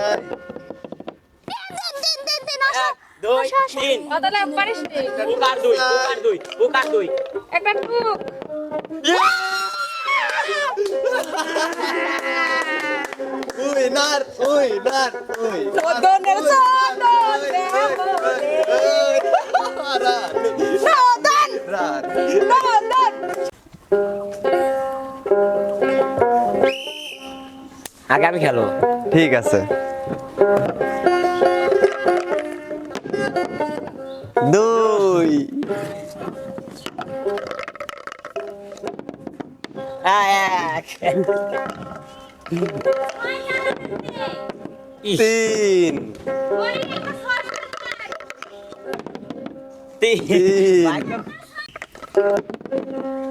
এক দুই। তিন অতলা পারিস নি বুকার দুই বুকার দুই বুকার দুই একটা টুক উইনার উইনার উই সদনের সদন সদন সদন আগামী খেলো। ঠিক আছে। দুই। তিন। তিন।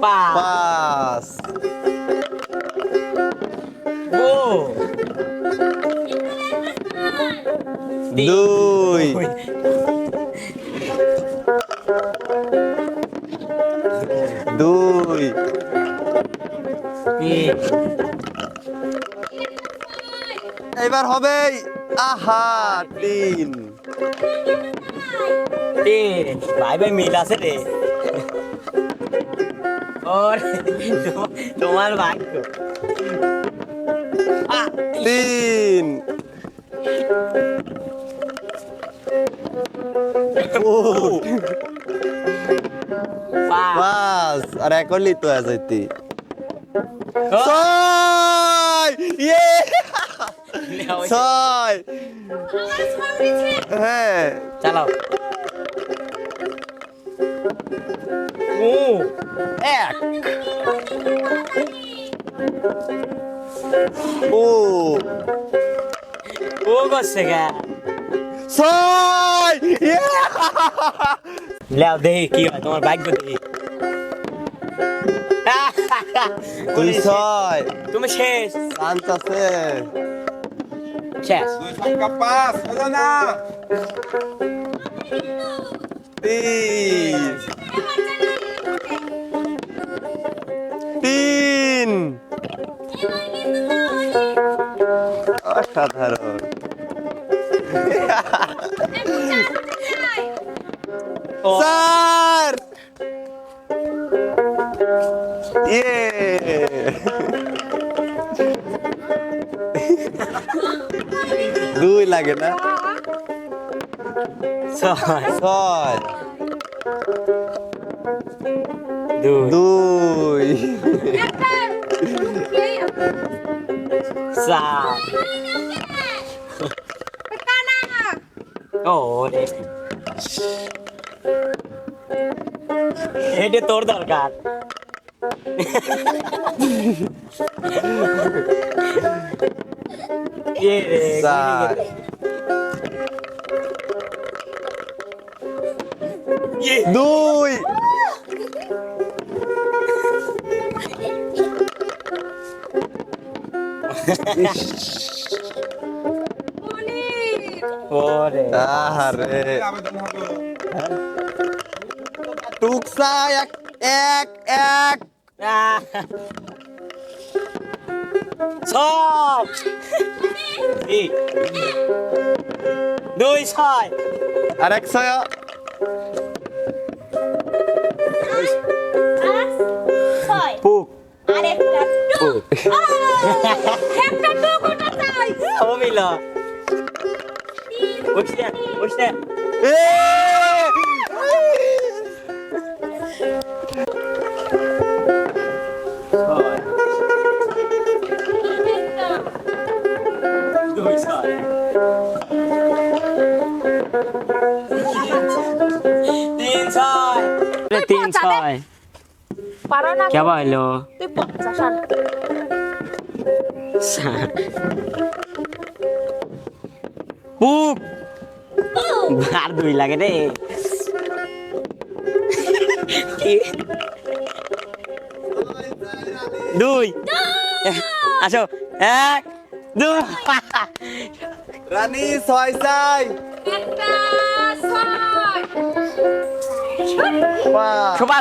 পাঁচ। দুই। দুই। এবার হবে আহা তিন। তিন। ভাই ভাই মিল আছে রে। তোমার ভাগ্য। আ, তিন। পাঁচ আর এক করলি তো আজাইতি ও, ছয়! ইয়ে! ছয়! হ্যাঁ। চালাও। এক। ও। ও করছে গা। ছয় লেও দেখি কি হয় তোমার ভাগ্য দেখি। তুই ছয় তুমি শেষ। চান্স আছে। শেষ। তিন তিন। অসাধারণ। চার ইয়ে! দুই লাগে না? ছয়। ছয়। দুই। দুই। চার ও রে এটা তোর দরকার এ রে চার ইয়ে, দুই ও রে টুকসা এক এক এক। ছয় দুই ছয় আর এক ছয় আরেকটা পুক একটা টুক ওটা চাই ও মিল উঠছে উঠছে এ! ছয় দুই ছয় তিন ছয় তিন ছয় পারো না কে বলল? তুই পঞ্চাশ আন পুক আর দুই লাগে রে। দুই। আসো। এক দুই রানী ছয় চাই। একটা ছয়।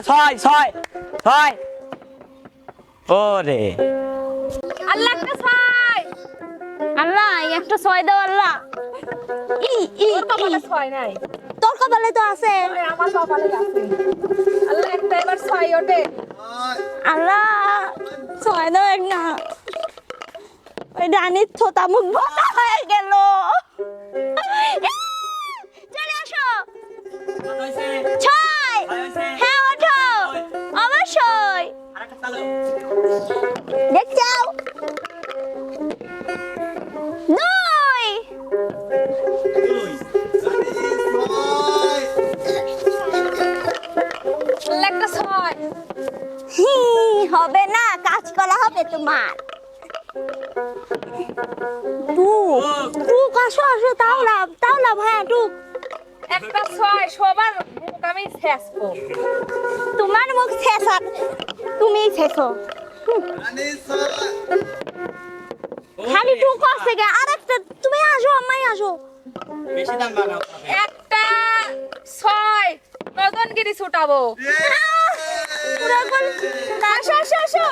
ছয় ছয়। আল্লাহ একটা ছয়। আল্লাহ একটা ছয় দাও আল্লাহ। ই ই তোর কপালে ই। ছয় নাই। তোর কপালে তো আছে। ওই আমার কপালে আছে। আল্লাহ একটা এবার ছয় ওঠে। আল্লাহ ছয় দাও এক না। ওই রানীর থোতা মুখ বন্ধ হয়ে গেল। চলে আসো। ছয় হ্যাঁ দেখ যাও দুই একটা ছয় হবে না, কাজ করা হবে তোমার। টুক টুক, আসো আসো, তাও লাভ তাও লাভ হ্যাঁ টুক। একটা ছয়, সবার মুখ আমি শেষ তোমার মুখ শেষ হবে তুমি শেষো। খালি টুক আছে গে। আর একটা তুমি আসো আমায় আসো। বেশি দাম বানাও একটা ছয় নদনগিরি ছুটাবো। আসো আসো আসো।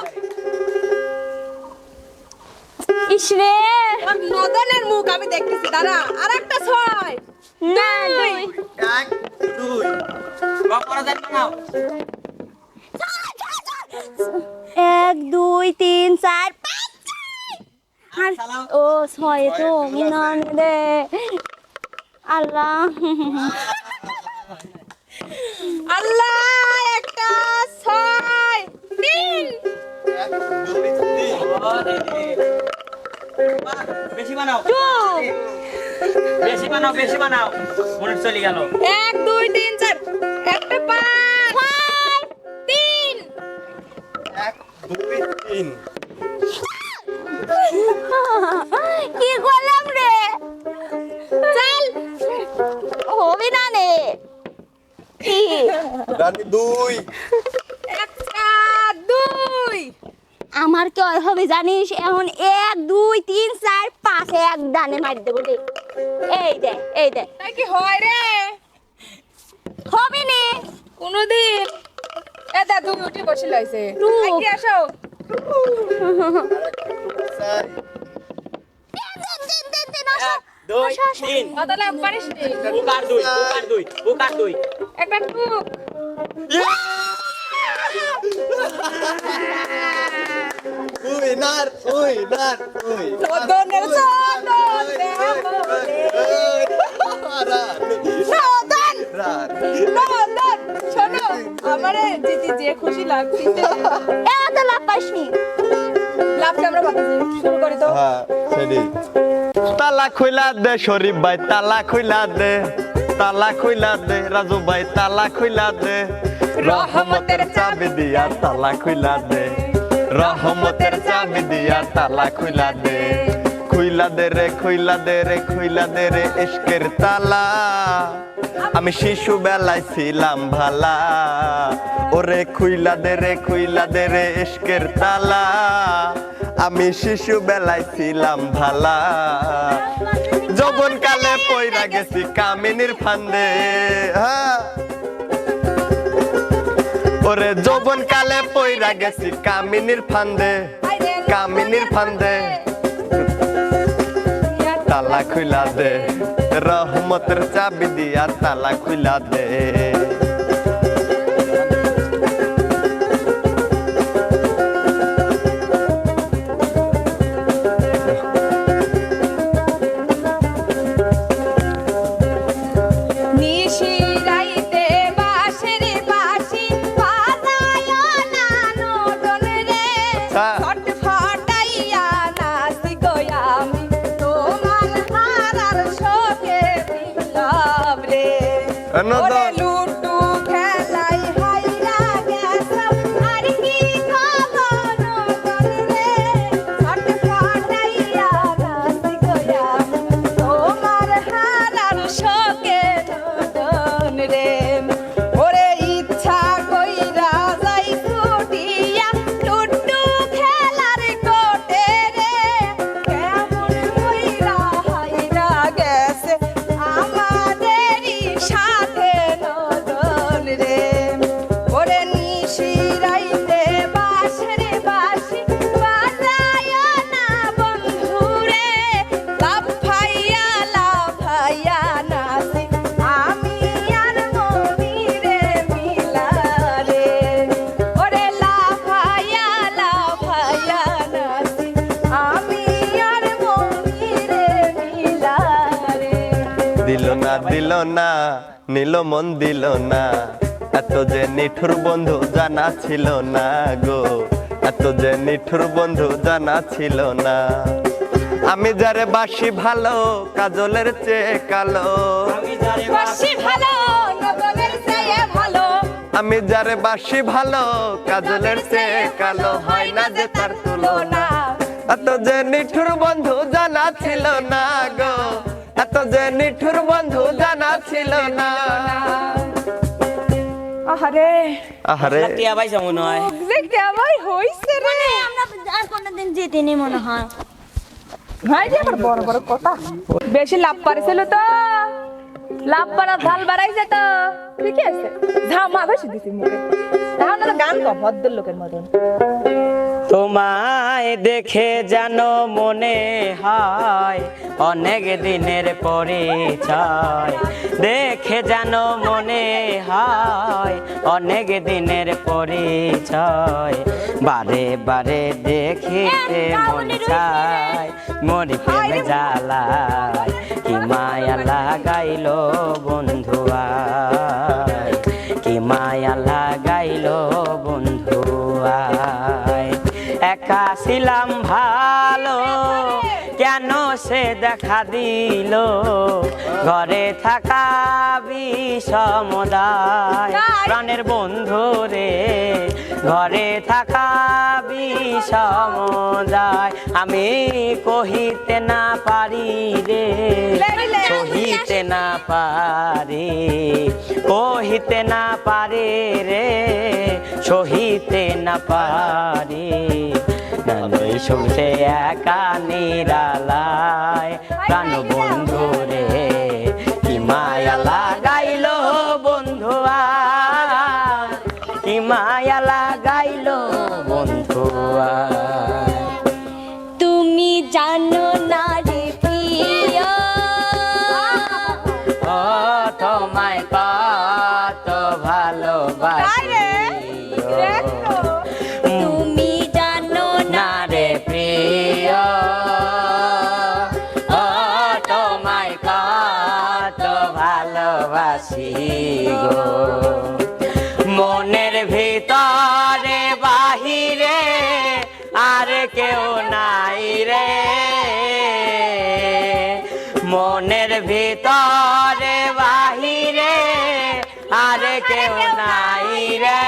ইসরে নদনের মুখ আমি দেখতেছি দাঁড়া। আর একটা ছয়। না দুই। এক দুই। করা যায় বানাও এক দুই তিন চার পাঁচ ও ছয় তো মিনান দে আল্লাহ। আল্লাহ একটা ছয় তিন। বেশি বানাও। বেশি বানাও বেশি বানাও। মনে চলে গেল। এক দুই তিন চার। একটা পাঁচ দুই তিন কি করলাম রে? চল। হবে না রে রানী দুই। দুই। আমার কি হয় হবে জানিস? এখন এক দুই তিন চার পাঁচ এক দানে মারি দেবো রে এই দে এই দে। কি হয় রে? হবে নে কোনদিন। এ দা তুমি উঠে বসে লইছে। টুক। কি আসো? দুই। তিন। পারিস নি? দুই দুই দুই। একটা টুক। দুই দুই দুই আমারে জিতি যে খুশি লাগছে এ অত লাভ পাইসনি লাভটা আমরা বাতাসি শুরু করি তো। হ্যাঁ সেটি তালা খুইলা দে শরীফ ভাই তালা খুইলা দে। তালা খুইলা দে রাজু ভাই তালা খুইলা দে। রহমতের চাবি দিয়া তালা খুইলা দে। রহমতের চাবি দিয়া তালা খুইলা দে। খুইলা দে রে খুইলা দে রে খুইলা দে রে ইশকের তালা। আমি শিশু বেলায় ছিলাম ভালা। ওরে খুইলা দে রে খুইলা দে রে ইশকের তালা। আমি শিশু বেলায় ছিলাম ভালা। যৌবন কালে পয়রা গেছি কামিনীর ফান্দে। হ্যাঁ। ওরে যৌবন কালে পয়রা গেছি কামিনীর ফান্দে। কামিনীর ফান্দে। তালা খুলা দে রহমতের চাবি দিয়া তালা খুলা দে। Ну, да. Оля Люр. দিল না নিল মন দিল না এত যে নিঠুর বন্ধু জানা ছিল না গো। এত যে নিঠুর বন্ধু জানা ছিল না আমি যারে বাসি ভালো কাজলের চেয়ে কালো। আমি যারে বাসি ভালো কাজলের চেয়ে কালো। হয় না যে তার তুলনা। এত যে নিঠুর বন্ধু জানা ছিল না গো। এত যে নিঠুর বন্ধু জানা ছিল না। আহারে। আহারে। টিয়া পাইছে মনে হয় যে কেমন হইছে রে। মানে আমরা আর কোনোদিন জিতিনি মনে হয়। ভাই যে আবার বড় বড় কথা। বেশি লাভ পারিছিল তো। লাভ পারা ঢাল বাড়াইছে তো। ঠিক আছে। ঝামা বেশি দিছি মুখে। তাহলে গান কম ভদ্র লোকের মতন। তোমায় দেখে যেন মনে হয় অনেক দিনের পরিচয়। দেখে যেন মনে হয় অনেক দিনের পরিচয়। বারে বারে দেখিতে মন চায় মরি প্রেমে জ্বালায় কি মায়া লাগাইল বন্ধুয়ায় কি মায়া লাগাইল বন্ধুয়ায় একা ছিলাম ভালো। দেখা দিল। ঘরে থাকা বিষমদায়। প্রাণের বন্ধু রে ঘরে থাকা বিষমদায়। আমি কহিতে না পারি রে কহিতে না পারি কহিতে না পারে রে সহিতে না পারি। নানই শুনছে একা নিরালায়। প্রাণ বন্ধু রে কি মায়া নাই রে।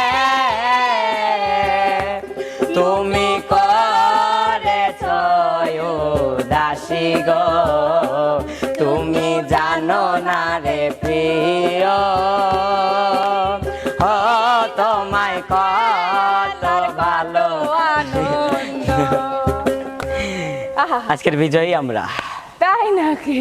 তুমি করেছ দাসী গো। তুমি জানো না রে প্রিয়। ও তোমায় কত ভালো আজকের বিজয়ী আমরা। তাই নাকি?